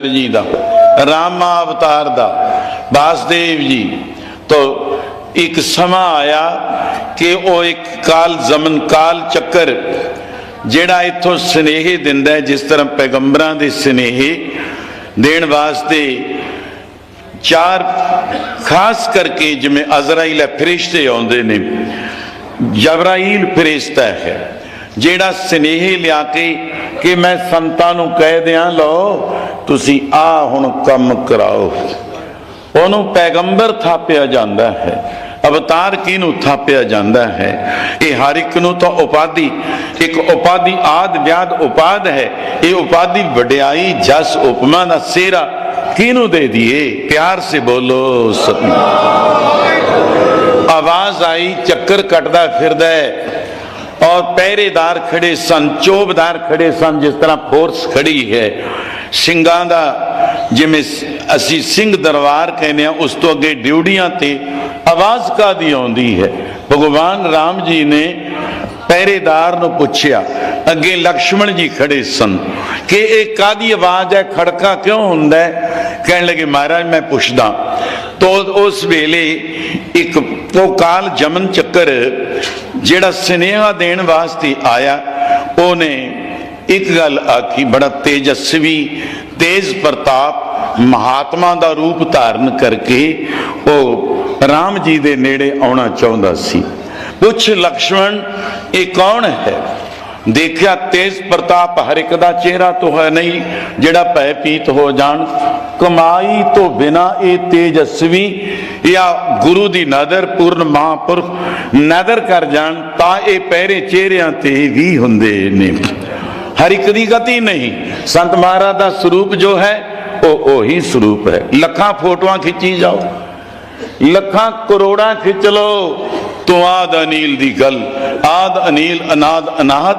ਜੀ ਦਾ, ਰਾਮਾ ਅਵਤਾਰ ਦਾ, ਵਾਸਦੇਵ ਜੀ। ਤੋਂ ਇੱਕ ਸਮਾਂ ਆਇਆ ਕਿ ਉਹ ਇੱਕ ਕਾਲ ਜ਼ਮਨ ਕਾਲ ਚੱਕਰ, ਜਿਹੜਾ ਇੱਥੋਂ ਸਨੇਹ ਦਿੰਦਾ ਹੈ, ਜਿਸ ਤਰ੍ਹਾਂ ਪੈਗੰਬਰਾਂ ਦੇ ਸਨੇਹ ਦੇਣ ਵਾਸਤੇ ਚਾਰ, ਖਾਸ ਕਰਕੇ ਜਿਵੇਂ ਅਜ਼ਰਾਈਲ ਹੈ ਫਰਿਸ਼ਤੇ ਆਉਂਦੇ ਨੇ, ਜਬਰਾਈਲ ਫਰਿਸ਼ਤਾ ਹੈ, ਜਿਹੜਾ ਸਨੇਹ ਲਿਆ ਕੇ ਕਿ ਮੈਂ ਸੰਤਾਂ ਨੂੰ ਕਹਿ ਦਿਆਂ, ਲਓ, ਤੁਸੀਂ ਆ ਹੁਣ ਕੰਮ ਕਰਾਓ। ਉਹਨੂੰ ਪੈਗੰਬਰ ਥਾਪਿਆ ਜਾਂਦਾ ਹੈ, ਅਵਤਾਰ ਕਿਹਨੂੰ ਥਾਪਿਆ ਜਾਂਦਾ ਹੈ? ਇਹ ਹਰ ਇੱਕ ਨੂੰ ਤਾਂ ਉਪਾਧੀ, ਇੱਕ ਉਪਾਧੀ ਆਦ ਵਿਆਦ ਉਪਾਦ ਹੈ, ਇਹ ਉਪਾਧੀ ਵਡਿਆਈ, ਜਸ, ਉਪਮਾ ਦਾ ਸੇਰਾ ਕਿਹਨੂੰ ਦੇ ਦਈਏ? ਪਿਆਰ ਸੇ ਬੋਲੋ ਸਤਿ ਆਵਾਜ਼ ਆਈ, ਚੱਕਰ ਕੱਟਦਾ ਫਿਰਦਾ ਹੈ ਔਰ ਪਹਿਰੇਦਾਰ ਖੜੇ ਸਨ, ਚੋਬਦਾਰ ਖੜੇ ਸਨ, ਜਿਸ ਤਰ੍ਹਾਂ ਫੋਰਸ ਖੜੀ ਹੈ। ਸਿੰਘਾਂ ਦਾ ਜਿਵੇਂ ਅਸੀਂ ਸਿੰਘ ਦਰਬਾਰ ਕਹਿੰਦੇ ਆ ਉਸ ਤੋਂ ਅੱਗੇ ਡਿਊਟੀਆਂ ਤੇ ਆਵਾਜ਼ ਕਾਦੀ ਆਉਂਦੀ ਹੈ? ਭਗਵਾਨ ਰਾਮ ਜੀ ਨੇ ਪਹਿਰੇਦਾਰ ਨੂੰ ਪੁੱਛਿਆ, ਅੱਗੇ ਲਕਸ਼ਮਣ ਜੀ ਖੜੇ ਸਨ ਕਿ ਇਹ ਕਾਦੀ ਆਵਾਜ਼ ਹੈ? ਖੜਕਾ ਕਿਉਂ ਹੁੰਦਾ ਹੈ? ਕਹਿਣ ਲੱਗੇ, ਮਹਾਰਾਜ, ਮੈਂ ਪੁੱਛਦਾ ਤੋ ਉਸ ਵੇਲੇ ਇੱਕ ਉਹ ਕਾਲ ਜਮਨ ਚੱਕਰ ਜਿਹੜਾ ਸਨੇਹਾ ਦੇਣ ਵਾਸਤੇ ਆਇਆ, ਉਹਨੇ ਇੱਕ ਗੱਲ ਆਖੀ, ਬੜਾ ਤੇਜਸਵੀ, ਤੇਜ ਪ੍ਰਤਾਪ ਮਹਾਤਮਾ ਦਾ ਰੂਪ ਧਾਰਨ ਕਰਕੇ ਉਹ ਰਾਮ ਜੀ ਦੇ ਨੇੜੇ ਆਉਣਾ ਚਾਹੁੰਦਾ ਸੀ। ਪੁੱਛ ਲਕਸ਼ਮਣ, ਇਹ ਕੌਣ ਹੈ? ਦੇਖਿਆ ਤੇਜ ਪ੍ਰਤਾਪ ਹਰ ਇੱਕ ਦਾ ਚਿਹਰਾ ਤੋਂ ਹੈ ਨਹੀਂ, ਜਿਹੜਾ ਭੈ ਪੀਤ ਹੋ ਜਾਣ। ਕਮਾਈ ਤੋਂ ਬਿਨਾ ਇਹ ਤੇਜਸਵੀ ਜਾਂ ਗੁਰੂ ਦੀ ਨਦਰ ਪੂਰਨ ਮਹਾਂਪੁਰਖ ਨਦਰ ਕਰ ਜਾਣ, ਤਾਂ ਇਹ ਪਹਿਰੇ ਚਿਹਰਿਆਂ ਤੇ ਵੀ ਹੁੰਦੇ ਨੇ। ਹਰ ਇੱਕ ਦੀ ਗਤੀ ਨਹੀਂ। ਸੰਤ ਮਹਾਰਾਜ ਦਾ ਸਰੂਪ ਜੋ ਹੈ, ਉਹ ਉਹੀ ਸਰੂਪ ਹੈ। ਲੱਖਾਂ ਫੋਟੋਆਂ ਖਿੱਚੀ ਜਾਓ। ਲੱਖਾਂ ਕਰੋੜਾਂ ਖਿੱਚ ਲਓ। ਤੋਂ ਆਦ ਅਨੀਲ ਦੀ ਗੱਲ, ਆਦ ਅਨੀਲ ਅਨਾਦ ਅਨਾਹਤ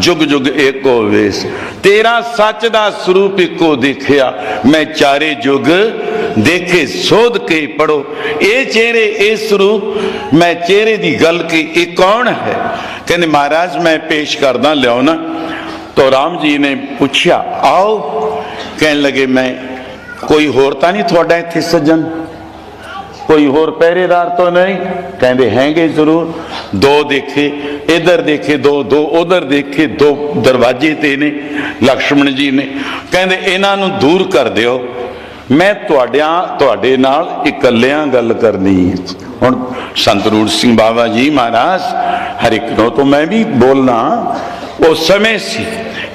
ਜੁਗ ਜੁਗ ਏਕੋ ਵੇਸ। ਤੇਰਾ ਸੱਚ ਦਾ ਸਰੂਪ ਇੱਕੋ ਦੇਖਿਆ। ਮੈਂ ਚਾਰੇ ਜੁਗ ਦੇਖੇ, ਸੋਧ ਕੇ ਪੜੋ ਇਹ ਚਿਹਰੇ, ਇਹ ਸਰੂਪ, ਮੈਂ ਚਿਹਰੇ ਦੀ ਗੱਲ ਕੀ, ਇਹ ਕੌਣ ਹੈ? ਕਹਿੰਦੇ, ਮਹਾਰਾਜ, ਮੈਂ ਪੇਸ਼ ਕਰਦਾ ਲਿਆਉਣਾ ਤੋ ਰਾਮ ਜੀ ਨੇ ਪੁੱਛਿਆ, ਆਓ। ਕਹਿਣ ਲੱਗੇ, ਮੈਂ, ਕੋਈ ਹੋਰ ਤਾਂ ਨਹੀਂ ਤੁਹਾਡਾ ਇੱਥੇ ਸੱਜਣ? ਕੋਈ ਹੋਰ ਪਹਿਰੇਦਾਰ ਤੋਂ ਨਹੀਂ? ਕਹਿੰਦੇ ਹੈਗੇ ਜ਼ਰੂਰ। ਦੋ ਦੇਖੇ, ਇਧਰ ਦੇਖੇ ਦੋ ਦੋ, ਉਧਰ ਦੇਖੇ ਦੋ ਦਰਵਾਜ਼ੇ ਤੇ ਨੇ, ਲਕਸ਼ਮਣ ਜੀ ਨੇ। ਕਹਿੰਦੇ ਇਹਨਾਂ ਨੂੰ ਦੂਰ ਕਰ ਦਿਓ। ਮੈਂ ਤੁਹਾਡਿਆਂ, ਤੁਹਾਡੇ ਨਾਲ ਇਕੱਲਿਆਂ ਗੱਲ ਕਰਨੀ ਹੈ। ਹੁਣ ਸੰਤ ਰੂੜ ਸਿੰਘ ਬਾਬਾ ਜੀ ਮਹਾਰਾਜ, ਹਰ ਇੱਕ ਨੂੰ ਤੋਂ ਮੈਂ ਵੀ ਬੋਲਣਾ। ਉਹ ਸਮੇਂ ਸੀ।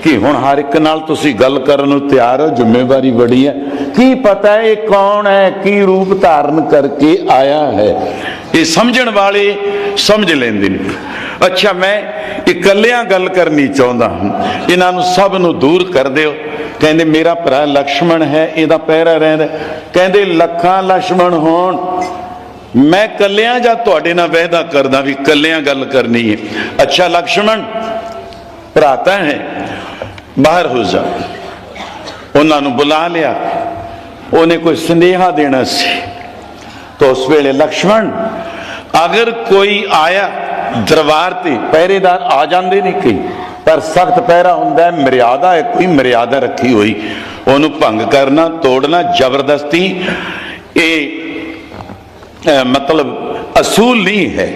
ਕਿ ਹੁਣ ਹਰ ਇੱਕ ਨਾਲ ਤੁਸੀਂ ਗੱਲ ਕਰਨ ਨੂੰ ਤਿਆਰ ਹੋ, ਜ਼ਿੰਮੇਵਾਰੀ ਬੜੀ ਹੈ। ਕੀ ਪਤਾ ਹੈ ਇਹ ਕੌਣ ਹੈ, ਕੀ ਰੂਪ ਧਾਰਨ ਕਰਕੇ ਆਇਆ ਹੈ। ਇਹ ਸਮਝਣ ਵਾਲੇ ਸਮਝ ਲੈਂਦੇ ਨੇ। ਅੱਛਾ, ਮੈਂ ਇਕੱਲਿਆਂ ਗੱਲ ਕਰਨੀ ਚਾਹੁੰਦਾ ਹਾਂ। ਇਹਨਾਂ ਨੂੰ ਸਭ ਨੂੰ ਦੂਰ ਕਰ ਦਿਓ। ਕਹਿੰਦੇ, ਮੇਰਾ ਭਰਾ ਲਕਸ਼ਮਣ ਹੈ, ਇਹਦਾ ਪਹਿਰਾ ਰਹਿੰਦਾ ਕਹਿੰਦੇ, ਲੱਖਾਂ ਲਕਸ਼ਮਣ ਹੋਣ। ਮੈਂ ਕੱਲਿਆਂ ਜਾਂ ਤੁਹਾਡੇ ਨਾਲ ਵਾਅਦਾ ਕਰਦਾ ਵੀ ਕੱਲਿਆਂ ਗੱਲ ਕਰਨੀ ਹੈ? ਅੱਛਾ, ਲਕਸ਼ਮਣ ਭਰਾਤਾ ਹੈ। ਬਾਹਰ ਹੋ ਜਾ। ਉਹਨਾਂ ਨੂੰ ਬੁਲਾ ਲਿਆ। ਉਹਨੇ ਕੋਈ ਸੰਦੇਹਾ ਦੇਣਾ ਸੀ। ਤਾਂ ਉਸ ਵੇਲੇ ਲਕਸ਼ਮਣ, ਅਗਰ ਕੋਈ ਆਇਆ, ਦਰਬਾਰ ਤੇ ਪਹਿਰੇਦਾਰ ਆ ਜਾਂਦੇ ਨੇ ਕਈ ਪਰ ਸਖਤ ਪਹਿਰਾ ਹੁੰਦਾ ਹੈ, ਮਰਿਆਦਾ ਹੈ, ਕੋਈ ਮਰਿਆਦਾ ਰੱਖੀ ਹੋਈ। ਉਹਨੂੰ ਭੰਗ ਕਰਨਾ, ਤੋੜਨਾ ਜ਼ਬਰਦਸਤੀ, ਇਹ ਮਤਲਬ ਅਸੂਲ ਨਹੀਂ ਹੈ।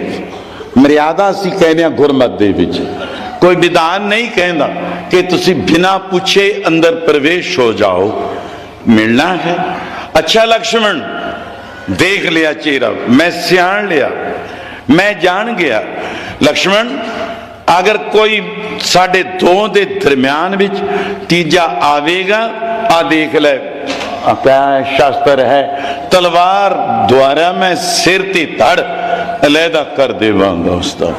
ਮਰਿਆਦਾ ਅਸੀਂ ਕਹਿੰਦੇ ਹਾਂ ਗੁਰਮਤ ਦੇ ਵਿੱਚ। ਕੋਈ ਵਿਧਾਨ ਨਹੀਂ ਕਹਿੰਦਾ। ਕਿ ਤੁਸੀਂ ਬਿਨਾ ਪੁੱਛੇ ਅੰਦਰ ਪ੍ਰਵੇਸ਼ ਹੋ ਜਾਓ। ਮਿਲਣਾ ਹੈ। ਅੱਛਾ ਲਕਸ਼ਮਣ, ਦੇਖ ਲਿਆ ਚਿਹਰਾ। ਮੈਂ ਸਿਆਣ ਲਿਆ। ਮੈਂ ਜਾਣ ਗਿਆ। ਲਕਸ਼ਮਣ, ਅਗਰ ਕੋਈ ਸਾਡੇ ਦੋ ਦੇ ਦਰਮਿਆਨ ਵਿੱਚ ਤੀਜਾ ਆਵੇਗਾ, ਆ ਦੇਖ ਲੈ। ਆ ਸ਼ਾਸਤਰ ਹੈ, ਤਲਵਾਰ ਦੁਆਰਾ ਮੈਂ ਸਿਰ ਤੇ ਧੜ ਅਲੈਦਾ ਕਰ ਦੇਵਾਂਗਾ ਉਸਦਾ।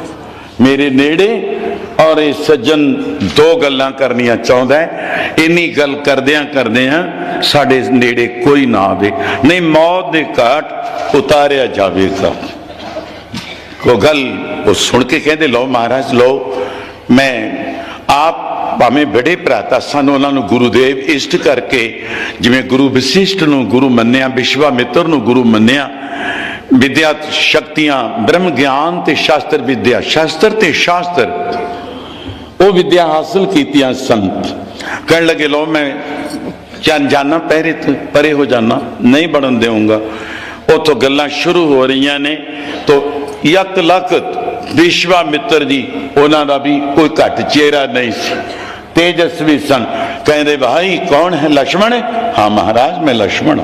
ਮੇਰੇ ਨੇੜੇ ਔਰ ਇਹ ਸੱਜਣ ਦੋ ਗੱਲਾਂ ਕਰਨੀਆਂ ਚਾਹੁੰਦਾ ਹੈ। ਇੰਨੀ ਗੱਲ ਕਰਦਿਆਂ ਕਰਦਿਆਂ ਸਾਡੇ ਨੇੜੇ ਕੋਈ ਨਾ ਆਵੇ। ਨਹੀਂ, ਮੌਤ ਦੇ ਘਾਟ ਉਤਾਰਿਆ ਜਾਵੇਗਾ। ਉਹ ਗੱਲ ਉਹ ਸੁਣ ਕੇ ਕਹਿੰਦੇ, ਲਓ ਮਹਾਰਾਜ, ਲਓ, ਮੈਂ ਆਪ ਭਾਵੇਂ ਬੜੇ ਭਰਾਤਾ ਸਨ ਉਹਨਾਂ ਨੂੰ ਗੁਰੂਦੇਵ ਇਸ਼ਟ ਕਰਕੇ, ਜਿਵੇਂ ਗੁਰੂ ਵਿਸ਼ਿਸ਼ਟ ਨੂੰ ਗੁਰੂ ਮੰਨਿਆ ਵਿਸ਼ਵਾ ਮਿੱਤਰ ਨੂੰ ਗੁਰੂ ਮੰਨਿਆ, ਵਿਦਿਆ ਸ਼ਕਤੀਆਂ, ਬ੍ਰਹਮ ਗਿਆਨ ਤੇ ਸ਼ਾਸਤਰ, ਵਿਦਿਆ ਸ਼ਾਸਤਰ ਤੇ ਸ਼ਾਸਤਰ ਉਹ ਵਿਦਿਆ ਹਾਸਲ ਕੀਤੀਆਂ ਸੰਤ। ਕਹਿਣ ਲੱਗੇ ਲੋ ਮੈਂ ਚੰ ਜਾਣਾ ਪਹਿਰੇ ਤੋਂ, ਪਰੇ ਹੋ ਜਾਣਾ ਨਹੀਂ ਬਣਨ ਦੇਵਾਂਗਾ ਉਥੋਂ ਗੱਲਾਂ ਸ਼ੁਰੂ ਹੋ ਰਹੀਆਂ ਨੇ ਤੋ ਯਤ ਲਖਤ ਵਿਸ਼ਵਾਮਿੱਤਰ ਜੀ, ਉਹਨਾਂ ਦਾ ਵੀ ਕੋਈ ਘੱਟ ਚਿਹਰਾ ਨਹੀਂ ਸੀ। ਤੇਜਸਵੀ ਸਨ। ਕਹਿੰਦੇ, ਭਾਈ, ਕੌਣ ਹੈ ਲక్ష్మణ ਹਾਂ, ਮਹਾਰਾਜ, ਮੈਂ ਲక్ష్మణ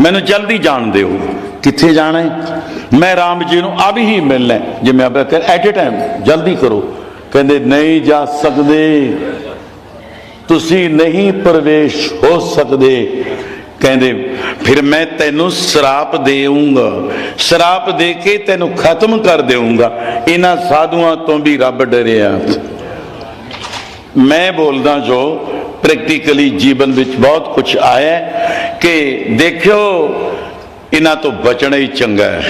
ਮੈਨੂੰ ਜਲਦੀ ਜਾਣ ਦਿਓ। ਕਿੱਥੇ ਜਾਣਾ ਹੈ? ਮੈਂ ਰਾਮ ਜੀ ਨੂੰ ਅਭੀ ਹੀ ਮਿਲਣਾ ਜਿਵੇਂ ਆਪਾਂ ਕਰ ਐਟ ਅ ਟਾਈਮ ਜਲਦੀ ਕਰੋ। ਕਹਿੰਦੇ, ਨਹੀਂ ਜਾ ਸਕਦੇ। ਤੁਸੀਂ ਨਹੀਂ ਪ੍ਰਵੇਸ਼ ਹੋ ਸਕਦੇ। ਕਹਿੰਦੇ, ਫਿਰ ਮੈਂ ਤੈਨੂੰ ਸ਼ਰਾਪ ਦੇਊਂਗਾ। ਸ਼ਰਾਪ ਦੇ ਕੇ ਤੈਨੂੰ ਖਤਮ ਕਰ ਦੇਊਂਗਾ। ਇਹਨਾਂ ਸਾਧੂਆਂ ਤੋਂ ਵੀ ਰੱਬ ਡਰਿਆ। ਮੈਂ ਬੋਲਦਾ ਜੋ ਪ੍ਰੈਕਟੀਕਲੀ ਜੀਵਨ ਵਿੱਚ ਬਹੁਤ ਕੁਝ ਆਇਆ ਕਿ ਦੇਖਿਓ, ਇਹਨਾਂ ਤੋਂ ਬਚਣਾ ਹੀ ਚੰਗਾ ਹੈ।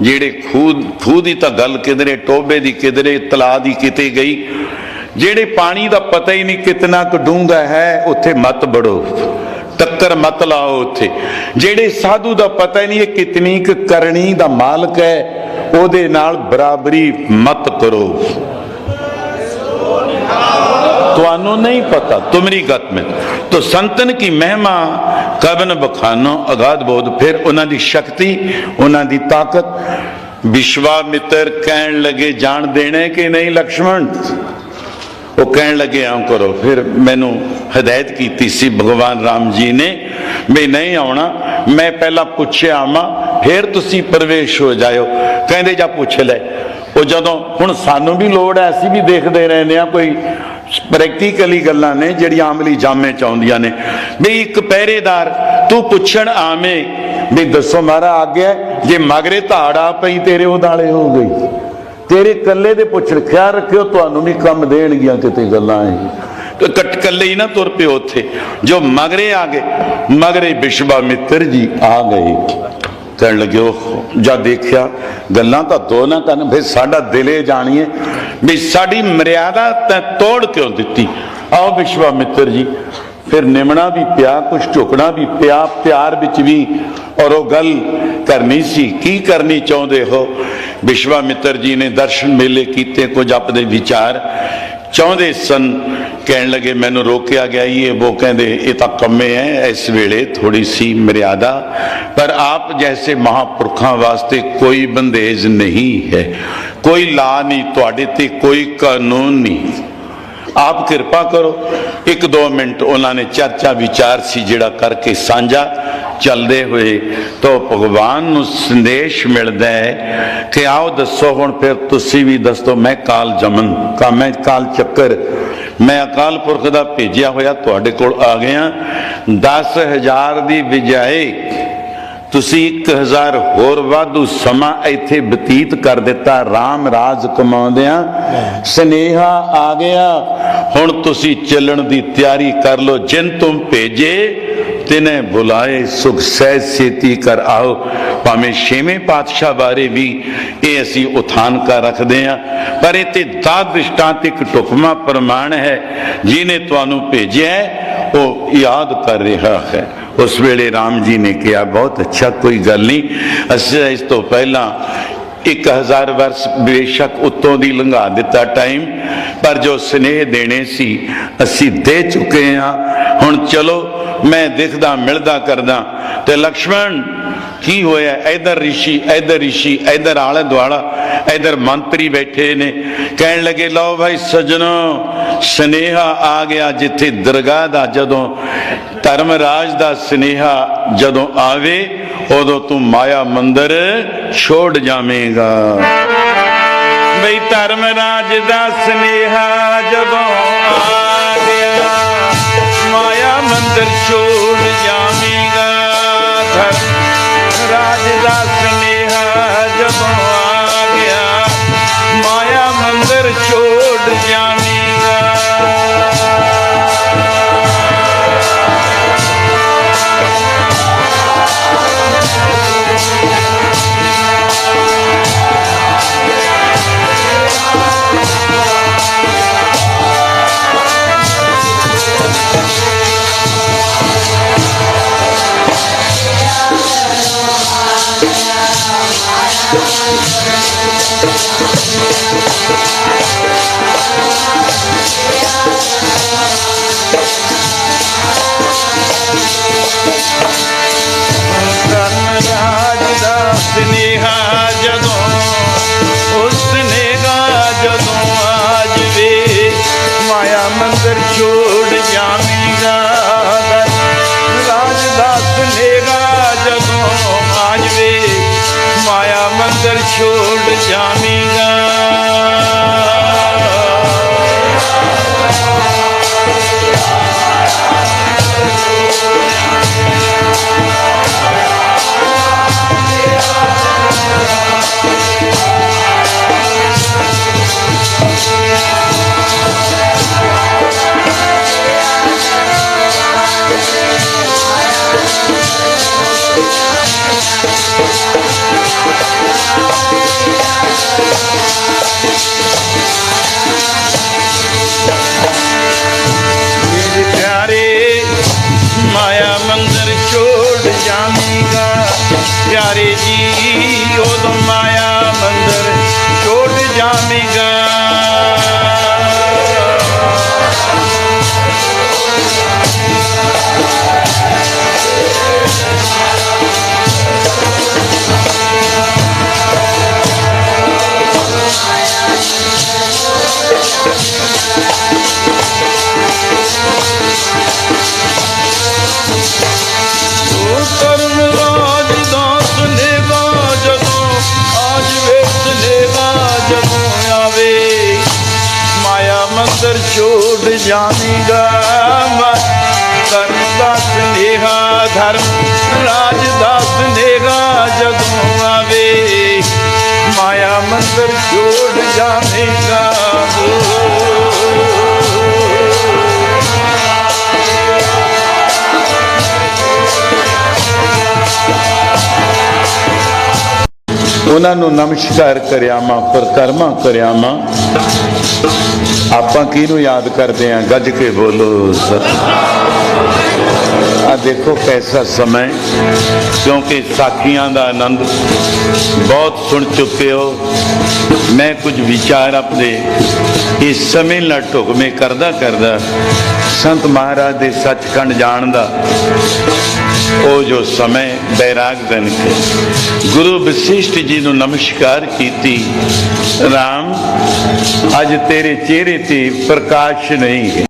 ਜਿਹੜੇ ਖੂਦ ਖੂਹ ਦੀ ਤਾਂ ਗੱਲ ਕਿਧਰੇ ਟੋਬੇ ਦੀ ਕਿਧਰੇ ਤਲਾਅ ਦੀ ਕਿਤੇ ਗਈ ਜਿਹੜੇ ਪਾਣੀ ਦਾ ਪਤਾ ਹੀ ਨਹੀਂ ਕਿਤਨਾ ਕੁ ਡੂੰਘਾ ਹੈ ਉੱਥੇ ਮਤ ਬੜੋ ਟੱਕਰ ਮਤ ਲਾਓ ਉੱਥੇ ਜਿਹੜੇ ਸਾਧੂ ਦਾ ਪਤਾ ਹੀ ਨਹੀਂ ਇਹ ਕਿਤਨੀ ਕੁ ਕਰਨੀ ਦਾ ਮਾਲਕ ਹੈ ਉਹਦੇ ਨਾਲ ਬਰਾਬਰੀ ਮਤ ਕਰੋ ਤੁਹਾਨੂੰ ਨਹੀਂ ਪਤਾ ਤੁਮਰੀ ਗਤ में तो संतन की महिमा ਕਬਨ ਬਖਾਨੋ, ਅਗਾਧ ਬੋਧ, ਫਿਰ ਉਹਨਾਂ ਦੀ ਸ਼ਕਤੀ, ਉਹਨਾਂ ਦੀ ਤਾਕਤ। ਵਿਸ਼ਵਾਮਿੱਤਰ ਕਹਿਣ ਲੱਗੇ, ਜਾਣ ਦੇਣੇ ਕਿ ਨਹੀਂ ਲక్ష్మణ ਉਹ ਕਹਿਣ ਲੱਗੇ ਆਉਂ ਕਰੋ। ਫਿਰ ਮੈਨੂੰ ਹਦਾਇਤ ਕੀਤੀ ਸੀ, ਭਗਵਾਨ ਰਾਮ ਜੀ ਨੇ ਵੀ ਨਹੀਂ ਆਉਣਾ, ਮੈਂ ਪਹਿਲਾਂ ਪੁੱਛਿਆ ਆਵਾਂ, ਫਿਰ ਤੁਸੀਂ ਪ੍ਰਵੇਸ਼ ਹੋ ਜਾਇਓ। ਕਹਿੰਦੇ, ਜਾ ਪੁੱਛ ਲੈ। ਉਹ ਜਦੋਂ, ਹੁਣ ਸਾਨੂੰ ਵੀ ਲੋੜ ਐ ਅਸੀਂ ਵੀ ਦੇਖਦੇ ਰਹਿੰਦੇ ਆ ਕੋਈ ਪ੍ਰੈਕਟੀਕਲੀ ਗੱਲਾਂ ਨੇ, ਜਿਹੜੀਆਂ ਅਮਲੀ ਜਾਮੇ ਚ ਆਉਂਦੀਆਂ ਨੇ। ਵੀ ਇੱਕ ਪਹਿਰੇਦਾਰ, ਤੂੰ ਪੁੱਛਣ ਆਵੇਂ ਵੀ ਦੱਸੋ ਮਾਰਾ ਆ ਜੇ ਮਗਰੇ ਧਾੜਾ ਪਈ, ਤੇਰੇ ਉਦਾਲੇ ਹੋ ਗਈ। ਤੇਰੇ ਕੱਲੇ ਦੇ ਪੁੱਛਣ, ਖਿਆਲ ਰੱਖਿਓ, ਤੁਹਾਨੂੰ ਵੀ ਕੰਮ ਦੇਣਗੀਆਂ ਕਿਤੇ ਗੱਲਾਂ ਇਹ। ਕੱਟ ਕੱਲੇ ਹੀ ਨਾ ਤੁਰ ਪਿਓ ਉੱਥੇ। ਜੋ ਮਗਰੇ ਆ ਗਏ, ਮਗਰੇ ਵਿਸ਼ਵਾ ਮਿੱਤਰ ਜੀ ਆ ਗਏ। ਕਹਿਣ ਲੱਗੇ ਉਹ ਜਦ ਦੇਖਿਆ, ਗੱਲਾਂ ਤਾਂ ਦੋ ਨਾ ਕਰਨ, ਫਿਰ ਸਾਡਾ ਦਿਲੇ ਜਾਣੀਏ ਵੀ ਸਾਡੀ ਮਰਿਆਦਾ ਤੈਂ ਤੋੜ ਕਿਉਂ ਦਿੱਤੀ? ਆਓ ਵਿਸ਼ਵਾਮਿੱਤਰ ਜੀ, ਫਿਰ ਨਿਮਣਾ ਵੀ ਪਿਆ ਕੁਝ ਝੁਕਣਾ ਵੀ ਪਿਆ, ਪਿਆਰ ਵਿੱਚ ਵੀ, ਔਰ ਉਹ ਗੱਲ ਕਰਨੀ ਸੀ, ਕੀ ਕਰਨੀ ਚਾਹੁੰਦੇ ਹੋ? ਵਿਸ਼ਵਾ ਮਿੱਤਰ ਜੀ ਨੇ ਦਰਸ਼ਨ ਮੇਲੇ ਕੀਤੇ, ਕੁਝ ਆਪਣੇ ਵਿਚਾਰ ਚਾਹੁੰਦੇ ਸਨ। ਕਹਿਣ ਲੱਗੇ, ਮੈਨੂੰ ਰੋਕਿਆ ਗਿਆ ਇਹ ਉਹ ਕਹਿੰਦੇ, ਇਹ ਤਾਂ ਕੰਮੇ ਹੈ ਇਸ ਵੇਲੇ ਥੋੜੀ ਸੀ ਮਰਿਆਦਾ। ਪਰ ਆਪ ਜੈਸੇ ਮਹਾਪੁਰਖਾਂ ਵਾਸਤੇ ਕੋਈ ਬੰਦੇਜ ਨਹੀਂ ਹੈ। ਕੋਈ ਲਾ ਨਹੀਂ ਤੁਹਾਡੇ ਤੇ, ਕੋਈ ਕਾਨੂੰਨ ਨਹੀਂ। ਆਪ ਕਿਰਪਾ ਕਰੋ। ਇੱਕ ਦੋ ਮਿੰਟ ਉਹਨਾਂ ਨੇ ਚਰਚਾ ਵਿਚਾਰ ਸੀ, ਜਿਹੜਾ ਕਰਕੇ ਸਾਂਝਾ ਚੱਲਦੇ ਹੋਏ ਤਾਂ ਭਗਵਾਨ ਨੂੰ ਸੰਦੇਸ਼ ਮਿਲਦਾ ਹੈ ਕਿ ਆਓ ਦੱਸੋ ਹੁਣ ਫਿਰ ਤੁਸੀਂ ਵੀ ਦੱਸੋ, ਮੈਂ ਕਾਲ ਜਮਨ, ਕਾ ਮੈਂ ਕਾਲ ਚੱਕਰ ਮੈਂ ਅਕਾਲ ਪੁਰਖ ਦਾ ਭੇਜਿਆ ਹੋਇਆ ਤੁਹਾਡੇ ਕੋਲ ਆ ਗਿਆ। 10000 ਦੀ ਬਜਾਏ ਤੁਸੀਂ 1000 ਹੋਰ ਵਾਧੂ ਸਮਾਂ ਇੱਥੇ ਬਤੀਤ ਕਰ ਦਿੱਤਾ RAM ਰਾਜ ਕਮਾਉਂਦਿਆਂ। ਸਨੇਹਾ ਆ ਗਿਆ। ਹੁਣ ਤੁਸੀਂ ਚੱਲਣ ਦੀ ਤਿਆਰੀ ਕਰ ਲਓ, ਜਿਨ ਤੁਮ ਭੇਜੇ ਤਿਨੇ ਬੁਲਾਏ, ਸੁਖ ਸਹਿ ਸੇਤੀ ਕਰ ਆਓ। ਭਾਵੇਂ ਛੇਵੇਂ ਪਾਤਸ਼ਾਹ ਬਾਰੇ ਵੀ ਇਹ ਅਸੀਂ ਉਥਾਨ ਕਰ ਰੱਖਦੇ ਹਾਂ, ਪਰ ਇਹ ਤੇ ਦਾ ਦ੍ਰਿਸ਼ਟਾਂਤ ਇੱਕ ਟੁਕਮਾ ਪ੍ਰਮਾਣ ਹੈ ਜਿਨੇ ਤੁਹਾਨੂੰ ਭੇਜਿਆ ਉਹ ਯਾਦ ਕਰ ਰਿਹਾ ਹੈ। ਉਸ ਵੇਲੇ ਰਾਮ ਜੀ ਨੇ ਕਿਹਾ, ਬਹੁਤ ਅੱਛਾ, ਕੋਈ ਗੱਲ ਨਹੀਂ। ਅਸੀਂ ਇਸ ਤੋਂ ਪਹਿਲਾਂ 1000 ਵਰਸ ਬੇਸ਼ੱਕ ਉਤੋਂ ਦੀ ਲੰਘਾ ਦਿੱਤਾ ਟਾਈਮ, ਪਰ ਜੋ ਸਨੇਹ ਦੇਣੇ ਸੀ, ਅਸੀਂ ਦੇ ਚੁੱਕੇ ਹਾਂ। ਹੁਣ ਚਲੋ ਮੈਂ ਦੇਖਦਾ, ਮਿਲਦਾ ਕਰਦਾ। ਤੇ ਲਕਸ਼ਮਣ, ਕੀ ਹੋਇਆ? ਇਧਰ ઋષਿ ਇਧਰ ઋષਿ ਇਧਰ ਆਲੇ ਦੁਆਲਾ, ਇਧਰ ਮੰਤਰੀ ਬੈਠੇ ਨੇ। ਕਹਿਣ ਲੱਗੇ, ਲਓ ਭਾਈ ਸਜਣੋ, ਸਨੇਹਾ ਆ ਗਿਆ ਜਿੱਥੇ ਦਰਗਾਹ ਦਾ ਜਦੋਂ ਧਰਮ ਰਾਜ ਦਾ ਸਨੇਹਾ ਜਦੋਂ ਆਵੇ, ਉਦੋਂ ਤੂੰ ਮਾਇਆ ਮੰਦਰ ਛੋੜ ਜਾਵੇਂਗਾ। ਬਈ ਧਰਮ ਰਾਜ ਦਾ ਸਨੇਹਾ ਜਦੋਂ ਆ ਮਾਇਆ ਮੰਦਰ ਛੋੜ ਜਾਵੇਂਗਾ ਧਰਮਰਾਜ ਦਾ ਸਨੇਹਾ ਜਦੋਂ ਆ ਗਿਆ। ਮਾਇਆ ਮੰਦਰ ਛੋੜ ਜਾ अगर छोड़ जाएगा ਛੋੜ ਜਾਵੇਗਾ ਮਾ- ਧਰਮ ਰਾਜ ਦਾ ਸੁਨੇਹਾ ਜਦੋਂ ਆਵੇ ਮਾਇਆ ਮੰਦਰ ਜੋੜ ਜਾਵੇਗਾ ਉਹਨਾਂ ਨੂੰ ਨਮਸਕਾਰ ਕਰਿਆਵਾਂ ਪ੍ਰਕਰਮਾ ਕਰਿਆਵਾਂ ਆਪਾਂ ਕਿਹਨੂੰ ਯਾਦ ਕਰਦੇ ਆਂ? ਗੱਜ ਕੇ ਬੋਲੋ, ਸਤ ਆ ਦੇਖੋ ਕੈਸਾ ਸਮਾਂ ਕਿਉਂਕਿ ਸਾਖੀਆਂ ਦਾ ਆਨੰਦ ਬਹੁਤ ਸੁਣ ਚੁੱਕੇ ਹੋ। ਮੈਂ ਕੁਝ ਵਿਚਾਰ ਆਪਣੇ ਇਸ ਸਮੇਂ ਨਾਲ ਢੁਕਵੇਂ ਕਰਦਾ ਕਰਦਾ ਸੰਤ ਮਹਾਰਾਜ ਦੇ ਸੱਚਖੰਡ ਜਾਣ ਦਾ ਉਹ ਜੋ ਸਮੇਂ ਬੈਰਾਗ ਬਨ ਕੇ ਗੁਰੂ ਵਸਿਸ਼ਠ ਜੀ ਨੂੰ ਨਮਸਕਾਰ ਕੀਤੀ। RAM ਅੱਜ ਤੇਰੇ ਚਿਹਰੇ ਤੇ ਪ੍ਰਕਾਸ਼ ਨਹੀਂ ਹੈ।